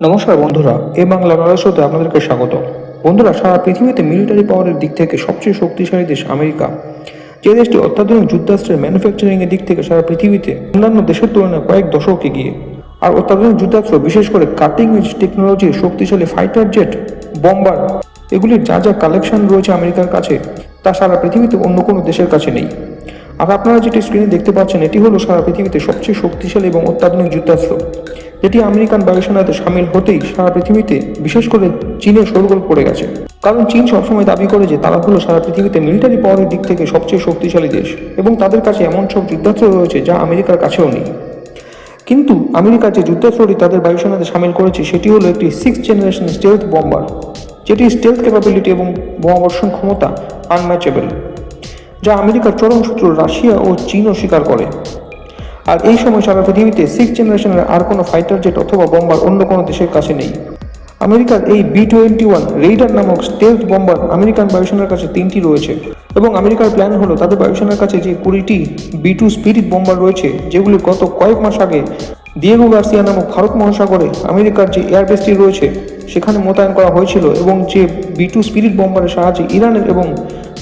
নমস্কার বন্ধুরা, এ বাংলা রহস্যতে আপনাদেরকে স্বাগত। বন্ধুরা, সারা পৃথিবীতে মিলিটারি পাওয়ারের দিক থেকে সবচেয়ে শক্তিশালী দেশ আমেরিকা। যে দেশটি অত্যাধুনিক যুদ্ধাস্ত্রের ম্যানুফ্যাকচারিং এর দিক থেকে সারা পৃথিবীতে অন্যান্য দেশের তুলনায় কয়েক দশক এগিয়ে। আর অত্যাধুনিক যুদ্ধাস্ত্র, বিশেষ করে কাটিং এজ টেকনোলজির শক্তিশালী ফাইটার জেট বম্বার এগুলির যা যা কালেকশন রয়েছে আমেরিকার কাছে, তা সারা পৃথিবীতে অন্য কোনো দেশের কাছে নেই। আর আপনারা যেটি স্ক্রিনে দেখতে পাচ্ছেন, এটি হলো সারা পৃথিবীতে সবচেয়ে শক্তিশালী এবং অত্যাধুনিক যুদ্ধাস্ত্র। যেটি আমেরিকান বায়ুসেনাতে সামিল হতেই সারা পৃথিবীতে, বিশেষ করে চীনের শোরগোল পড়ে গেছে। কারণ চীন সবসময় দাবি করে যে তারা হলো সারা পৃথিবীতে মিলিটারি পাওয়ারের দিক থেকে সবচেয়ে শক্তিশালী দেশ এবং তাদের কাছে এমন সব যুদ্ধাস্ত্র রয়েছে যা আমেরিকার কাছেও নেই। কিন্তু আমেরিকা যে যুদ্ধাস্ত্রটি তাদের বায়ুসেনাতে সামিল করেছে, সেটি হলো একটি সিক্স জেনারেশন স্টেলথ বম্বার যেটি স্টেলথ ক্যাপাবিলিটি এবং বোমাবর্ষণ ক্ষমতা আনম্যাচেবল যা আমেরিকার চরম শত্রু রাশিয়া ও চীনও স্বীকার করে। আর এই সময় সারা পৃথিবীতে সিক্স জেনারেশনের আর কোনো ফাইটার জেট অথবা বম্বার অন্য কোনো দেশের কাছে নেই। আমেরিকার এই বি টোয়েন্টি ওয়ান রেইডার নামক স্টেলথ বম্বার আমেরিকান বায়ুসেনার কাছে তিনটি রয়েছে এবং আমেরিকার প্ল্যান হলো তাদের বায়ুসেনার কাছে যে কুড়িটি বি টু স্পিরিট বম্বার রয়েছে, যেগুলি গত কয়েক মাস আগে দিয়েগো গার্সিয়া নামক ভারত মহাসাগরে আমেরিকার যে এয়ারবেসটি রয়েছে, সেখানে মোতায়েন করা হয়েছিল এবং যে বি টু স্পিরিট বম্বারের সাহায্যে ইরানের এবং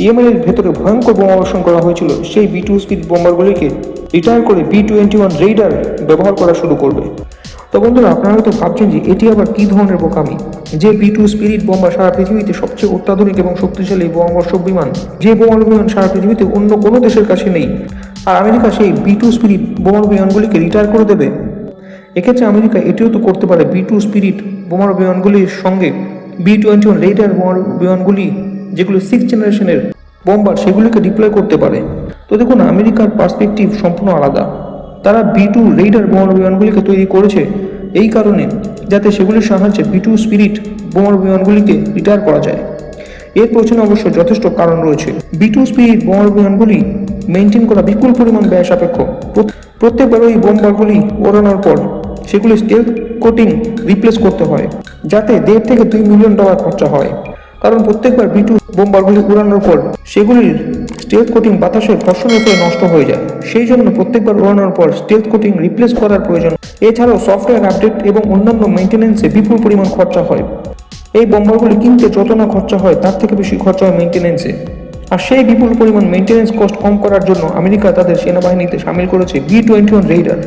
ইয়েমেনের ভেতরে ভয়ঙ্কর বোমাবর্ষণ করা হয়েছিল, সেই বি টু স্পিরিট বম্বারগুলিকে রিটায়ার করে বি টোয়েন্টি ওয়ান রেইডার ব্যবহার করা শুরু করবে। তো বন্ধুরা, আপনারা হয়তো ভাবছেন যে এটি আবার কী ধরনের বোকামি? যে বি টু স্পিরিট বোমা সারা পৃথিবীতে সবচেয়ে অত্যাধুনিক এবং শক্তিশালী বোমাবর্ষক বিমান, যে বোমারু বিমান সারা পৃথিবীতে অন্য কোনো দেশের কাছে নেই। আর আমেরিকা সেই বি টু স্পিরিট বোমার বিমানগুলিকে রিটায়ার করে দেবে। এক্ষেত্রে আমেরিকা এটিও তো করতে পারে বি টু স্পিরিট বোমারু বিমানগুলির সঙ্গে। বি টোয়েন্টি ওয়ান রেইডার বোমার বিমানগুলি যেগুলো সিক্স জেনারেশনের বোম্বার সেগুলিকে ডিপ্লয় করতে পারে। তো দেখুন, আমেরিকার পার্সপেক্টিভ সম্পূর্ণ আলাদা। তারা বি টু রেইডার বোমারু বিমানগুলিকে তৈরি করেছে এই কারণে যাতে সেগুলির সাহায্যে বি টু স্পিরিট বোমারু বিমানগুলিকে রিটায়ার করা যায়। এর পেছনে অবশ্য যথেষ্ট কারণ রয়েছে। বি টু স্পিরিট বোমারু বিমানগুলি মেনটেন করা বিপুল পরিমাণ ব্যয় সাপেক্ষ। প্রত্যেকবার ওই বোম্বারগুলি ওড়ানোর পর সেগুলি স্টেলথ কোটিং রিপ্লেস করতে হয়, যাতে দেড় থেকে দুই মিলিয়ন ডলার খরচা হয়। কারণ প্রত্যেকবার বি টু বোম্বারগুলি উড়ানোর পর সেগুলির স্টেলথ কোটিং বাতাসে ঘর্ষণের ফলে নষ্ট হয়ে যায়। সেই জন্য প্রত্যেকবার উড়ানোর পর স্টেলথ কোটিং রিপ্লেস করার প্রয়োজন। এছাড়াও সফটওয়্যার আপডেট এবং অন্যান্য মেনটেন্যান্সে বিপুল পরিমাণ খরচা হয়। এই বোম্বারগুলি কিনতে যত না খরচা হয়, তার থেকে বেশি খরচা হয় মেনটেন্যান্সে আর সেই বিপুল পরিমাণ মেনটেন্যান্স কস্ট কম করার জন্য আমেরিকা তাদের সেনাবাহিনীতে সামিল করেছে বি টোয়েন্টি ওয়ান রেইডার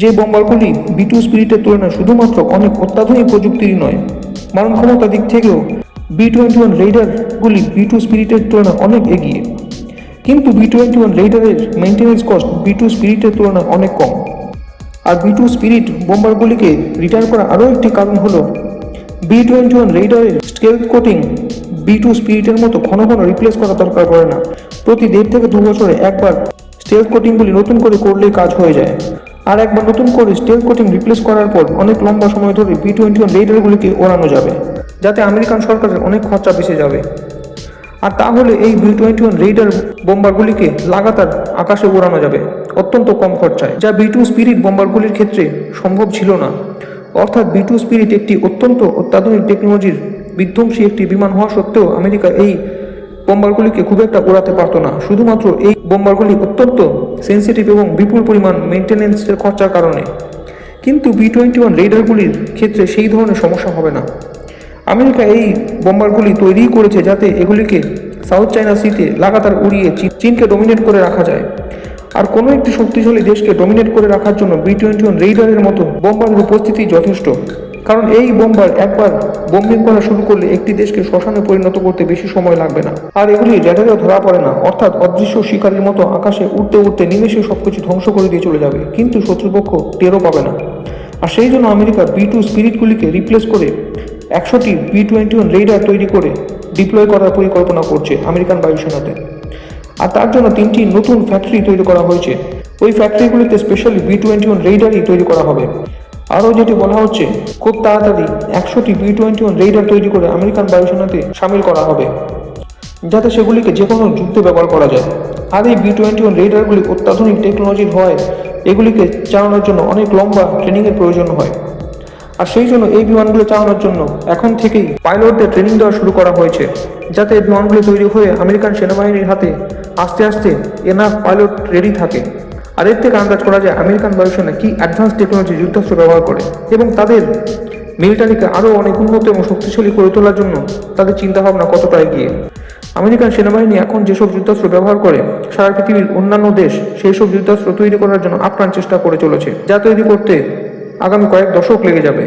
যে বোম্বারগুলি বি টু স্পিরিটের তুলনায় শুধুমাত্র অনেক অত্যাধুনিক প্রযুক্তিরই নয় মারণ ক্ষমতার দিক থেকেও বি টোয়েন্টি ওয়ান রেইডারগুলি বি টু স্পিরিটের তুলনায় অনেক এগিয়ে। কিন্তু বি টোয়েন্টি ওয়ান রেইডারের মেনটেন্যান্স কস্ট বি টু স্পিরিটের তুলনায় অনেক কম। আর বি টু স্পিরিট বোম্বারগুলিকে রিটায়ার করার আরও একটি কারণ হলো বি টোয়েন্টি ওয়ান রেইডারের স্কেল কোটিং বি টু স্পিরিটের মতো ঘন ঘন রিপ্লেস করা দরকার পড়ে না। প্রতি দেড় থেকে দু বছরে একবার স্টেল কোটিংগুলি নতুন করে করলেই কাজ হয়ে যায়। আর একবার নতুন করে স্টেল কোটিং রিপ্লেস করার পর অনেক লম্বা সময় ধরে বি টোয়েন্টি ওয়ান রেইডারগুলিকে ওড়ানো যাবে। যাতে আমেরিকান সরকারের অনেক খরচা বেঁচে যাবে। আর তাহলে এই বি টোয়েন্টি ওয়ান রেইডার বোম্বারগুলিকে লাগাতার আকাশে উড়ানো যাবে, অত্যন্ত কম খরচায়। যা বি টু স্পিরিট বোম্বারগুলির ক্ষেত্রে সম্ভব ছিল না। অর্থাৎ বি টু স্পিরিট একটি অত্যন্ত অত্যাধুনিক টেকনোলজির বিধ্বংসী একটি বিমান হওয়া সত্ত্বেও আমেরিকা এই বোম্বারগুলিকে খুব একটা উড়াতে পারতো না। শুধুমাত্র এই বোম্বারগুলি অত্যন্ত সেন্সিটিভ এবং বিপুল পরিমাণ মেনটেন্যান্সের খরচার কারণে। কিন্তু বি টোয়েন্টি ওয়ান রেডারগুলির ক্ষেত্রে সেই ধরনের সমস্যা হবে না। আমেরিকা এই বোম্বারগুলি তৈরি করেছে যাতে এগুলিকে সাউথ চায়না সিতে লাগাতার উড়িয়ে চীন- চীনকে ডমিনেট করে রাখা যায়। আর কোনো একটি শক্তিশালী দেশকে ডমিনেট করে রাখার জন্য বি টোয়েন্টি ওয়ান রেইডারের মতো বোম্বারের উপস্থিতি যথেষ্ট। কারণ এই বোম্বার একবার বোম্বিং করা শুরু করলে একটি দেশকে শ্মশানে পরিণত করতে বেশি সময় লাগবে না। আর এগুলি রেডারেও ধরা পড়ে না, অর্থাৎ অদৃশ্য শিকারের মতো আকাশে উঠতে উঠতে নিমেষে সবকিছু ধ্বংস করে দিয়ে চলে যাবে, কিন্তু শত্রুপক্ষ টেরও পাবে না। আর সেই জন্য আমেরিকা বি টু স্পিরিটগুলিকে রিপ্লেস করে একশোটি বি টোয়েন্টি ওয়ান রেইডার তৈরি করে ডিপ্লয় করার পরিকল্পনা করছে আমেরিকান বায়ুসেনাতে। আর তার জন্য তিনটি নতুন ফ্যাক্টরি তৈরি করা হয়েছে। ওই ফ্যাক্টরিগুলিতে স্পেশালি বি টোয়েন্টি ওয়ান রেইডারই তৈরি করা হবে। আরও যেটি বলা হচ্ছে, খুব তাড়াতাড়ি একশোটি বি টোয়েন্টি ওয়ান রেইডার তৈরি করে আমেরিকান বায়ুসেনাতে সামিল করা হবে, যাতে সেগুলিকে যে কোনো যুদ্ধে ব্যবহার করা যায়। আর এই বি টোয়েন্টি ওয়ান রেইডারগুলি অত্যাধুনিক টেকনোলজির হওয়ায় এগুলিকে চালানোর জন্য অনেক লম্বা ট্রেনিংয়ের প্রয়োজন হয়। আর সেই জন্য এই বিমানগুলো চালানোর জন্য এখন থেকেই পাইলটদের ট্রেনিং দেওয়া শুরু করা হয়েছে, যাতে এই বিমানগুলি তৈরি হয়ে আমেরিকান সেনাবাহিনীর হাতে আস্তে আস্তে এনাফ পাইলট রেডি থাকে। আর এর থেকে আন্দাজ করা যায় আমেরিকান বায়ুসেনা কি অ্যাডভান্স টেকনোলজি যুদ্ধাস্ত্র ব্যবহার করে এবং তাদের মিলিটারিকে আরও অনেক উন্নত এবং শক্তিশালী করে তোলার জন্য তাদের চিন্তাভাবনা কতটা এগিয়ে? আমেরিকান সেনাবাহিনী এখন যেসব যুদ্ধাস্ত্র ব্যবহার করে, সারা পৃথিবীর অন্যান্য দেশ সেই সব যুদ্ধাস্ত্র তৈরি করার জন্য আপ্রাণ চেষ্টা করে চলেছে, যা তৈরি করতে আগামী কয়েক দশক লেগে যাবে।